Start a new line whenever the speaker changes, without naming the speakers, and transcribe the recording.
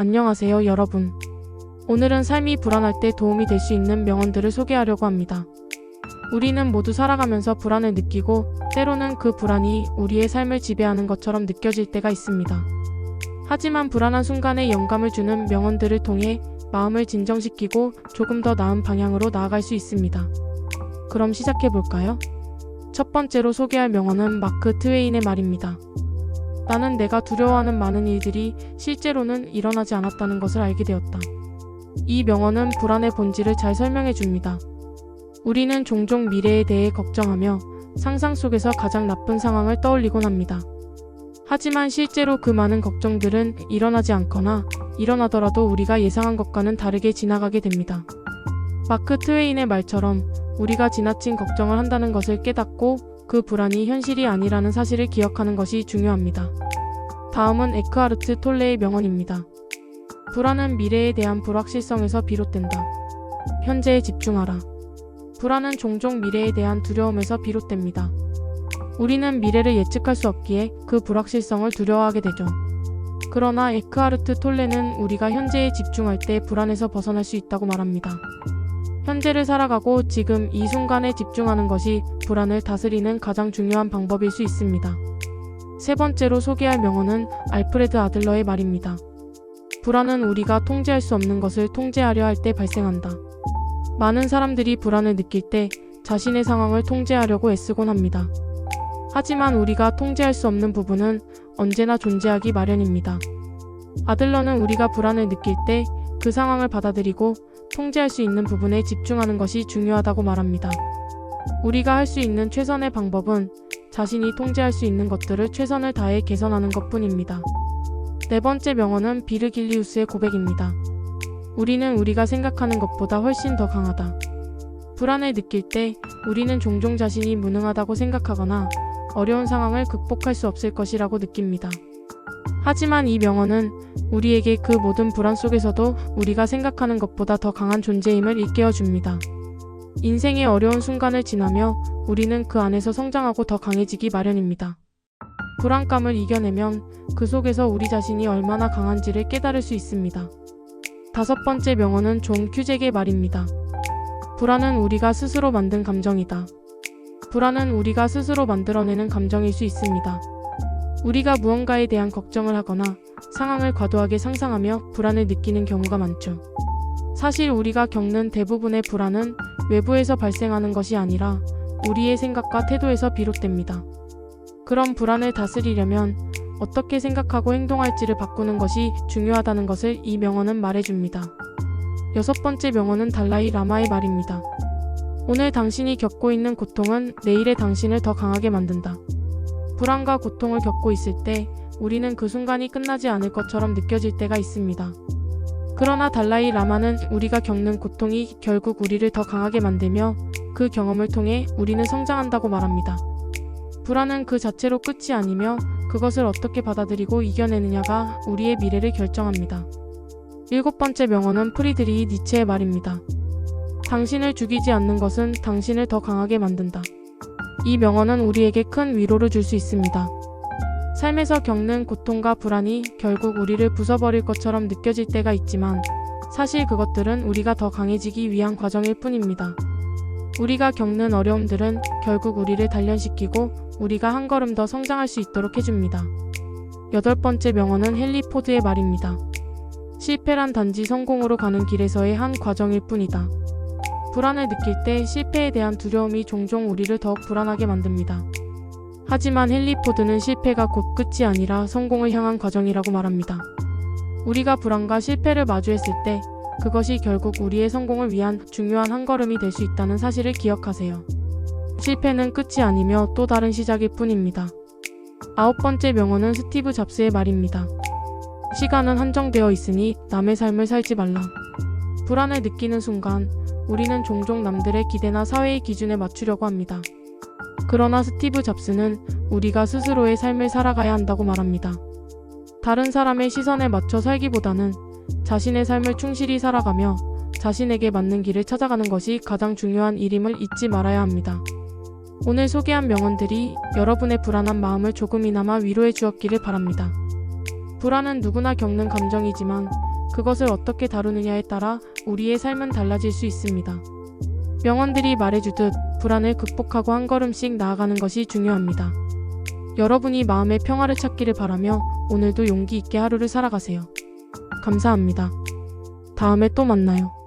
안녕하세요, 여러분. 오늘은 삶이 불안할 때 도움이 될 수 있는 명언들을 소개하려고 합니다. 우리는 모두 살아가면서 불안을 느끼고 때로는 그 불안이 우리의 삶을 지배하는 것처럼 느껴질 때가 있습니다. 하지만 불안한 순간에 영감을 주는 명언들을 통해 마음을 진정시키고 조금 더 나은 방향으로 나아갈 수 있습니다. 그럼 시작해 볼까요? 첫 번째로 소개할 명언은 마크 트웨인의 말입니다. 나는 내가 두려워하는 많은 일들이 실제로는 일어나지 않았다는 것을 알게 되었다. 이 명언은 불안의 본질을 잘 설명해 줍니다. 우리는 종종 미래에 대해 걱정하며 상상 속에서 가장 나쁜 상황을 떠올리곤 합니다. 하지만 실제로 그 많은 걱정들은 일어나지 않거나 일어나더라도 우리가 예상한 것과는 다르게 지나가게 됩니다. 마크 트웨인의 말처럼 우리가 지나친 걱정을 한다는 것을 깨닫고 그 불안이 현실이 아니라는 사실을 기억하는 것이 중요합니다. 다음은 에크하르트 톨레의 명언입니다. 불안은 미래에 대한 불확실성에서 비롯된다. 현재에 집중하라. 불안은 종종 미래에 대한 두려움에서 비롯됩니다. 우리는 미래를 예측할 수 없기에 그 불확실성을 두려워하게 되죠. 그러나 에크하르트 톨레는 우리가 현재에 집중할 때 불안에서 벗어날 수 있다고 말합니다. 현재를 살아가고 지금 이 순간에 집중하는 것이 불안을 다스리는 가장 중요한 방법일 수 있습니다. 세 번째로 소개할 명언은 알프레드 아들러의 말입니다. 불안은 우리가 통제할 수 없는 것을 통제하려 할 때 발생한다. 많은 사람들이 불안을 느낄 때 자신의 상황을 통제하려고 애쓰곤 합니다. 하지만 우리가 통제할 수 없는 부분은 언제나 존재하기 마련입니다. 아들러는 우리가 불안을 느낄 때 그 상황을 받아들이고 통제할 수 있는 부분에 집중하는 것이 중요하다고 말합니다. 우리가 할 수 있는 최선의 방법은 자신이 통제할 수 있는 것들을 최선을 다해 개선하는 것 뿐입니다. 네 번째 명언은 비르길리우스의 고백입니다. 우리는 우리가 생각하는 것보다 훨씬 더 강하다. 불안을 느낄 때 우리는 종종 자신이 무능하다고 생각하거나 어려운 상황을 극복할 수 없을 것이라고 느낍니다. 하지만 이 명언은 우리에게 그 모든 불안 속에서도 우리가 생각하는 것보다 더 강한 존재임을 일깨워 줍니다. 인생의 어려운 순간을 지나며 우리는 그 안에서 성장하고 더 강해지기 마련입니다. 불안감을 이겨내면 그 속에서 우리 자신이 얼마나 강한지를 깨달을 수 있습니다. 다섯 번째 명언은 존 큐잭의 말입니다. 불안은 우리가 스스로 만든 감정이다. 불안은 우리가 스스로 만들어내는 감정일 수 있습니다. 우리가 무언가에 대한 걱정을 하거나 상황을 과도하게 상상하며 불안을 느끼는 경우가 많죠. 사실 우리가 겪는 대부분의 불안은 외부에서 발생하는 것이 아니라 우리의 생각과 태도에서 비롯됩니다. 그럼 불안을 다스리려면 어떻게 생각하고 행동할지를 바꾸는 것이 중요하다는 것을 이 명언은 말해줍니다. 여섯 번째 명언은 달라이 라마의 말입니다. 오늘 당신이 겪고 있는 고통은 내일의 당신을 더 강하게 만든다. 불안과 고통을 겪고 있을 때 우리는 그 순간이 끝나지 않을 것처럼 느껴질 때가 있습니다. 그러나 달라이 라마는 우리가 겪는 고통이 결국 우리를 더 강하게 만들며 그 경험을 통해 우리는 성장한다고 말합니다. 불안은 그 자체로 끝이 아니며 그것을 어떻게 받아들이고 이겨내느냐가 우리의 미래를 결정합니다. 일곱 번째 명언은 프리드리히 니체의 말입니다. 당신을 죽이지 않는 것은 당신을 더 강하게 만든다. 이 명언은 우리에게 큰 위로를 줄 수 있습니다. 삶에서 겪는 고통과 불안이 결국 우리를 부숴버릴 것처럼 느껴질 때가 있지만 사실 그것들은 우리가 더 강해지기 위한 과정일 뿐입니다. 우리가 겪는 어려움들은 결국 우리를 단련시키고 우리가 한 걸음 더 성장할 수 있도록 해줍니다. 여덟 번째 명언은 헨리 포드의 말입니다. 실패란 단지 성공으로 가는 길에서의 한 과정일 뿐이다. 불안을 느낄 때 실패에 대한 두려움이 종종 우리를 더욱 불안하게 만듭니다. 하지만 헨리 포드는 실패가 곧 끝이 아니라 성공을 향한 과정이라고 말합니다. 우리가 불안과 실패를 마주했을 때 그것이 결국 우리의 성공을 위한 중요한 한 걸음이 될 수 있다는 사실을 기억하세요. 실패는 끝이 아니며 또 다른 시작일 뿐입니다. 아홉 번째 명언은 스티브 잡스의 말입니다. 시간은 한정되어 있으니 남의 삶을 살지 말라. 불안을 느끼는 순간 우리는 종종 남들의 기대나 사회의 기준에 맞추려고 합니다. 그러나 스티브 잡스는 우리가 스스로의 삶을 살아가야 한다고 말합니다. 다른 사람의 시선에 맞춰 살기보다는 자신의 삶을 충실히 살아가며 자신에게 맞는 길을 찾아가는 것이 가장 중요한 일임을 잊지 말아야 합니다. 오늘 소개한 명언들이 여러분의 불안한 마음을 조금이나마 위로해 주었기를 바랍니다. 불안은 누구나 겪는 감정이지만 그것을 어떻게 다루느냐에 따라 우리의 삶은 달라질 수 있습니다. 명언들이 말해주듯 불안을 극복하고 한 걸음씩 나아가는 것이 중요합니다. 여러분이 마음의 평화를 찾기를 바라며 오늘도 용기 있게 하루를 살아가세요. 감사합니다. 다음에 또 만나요.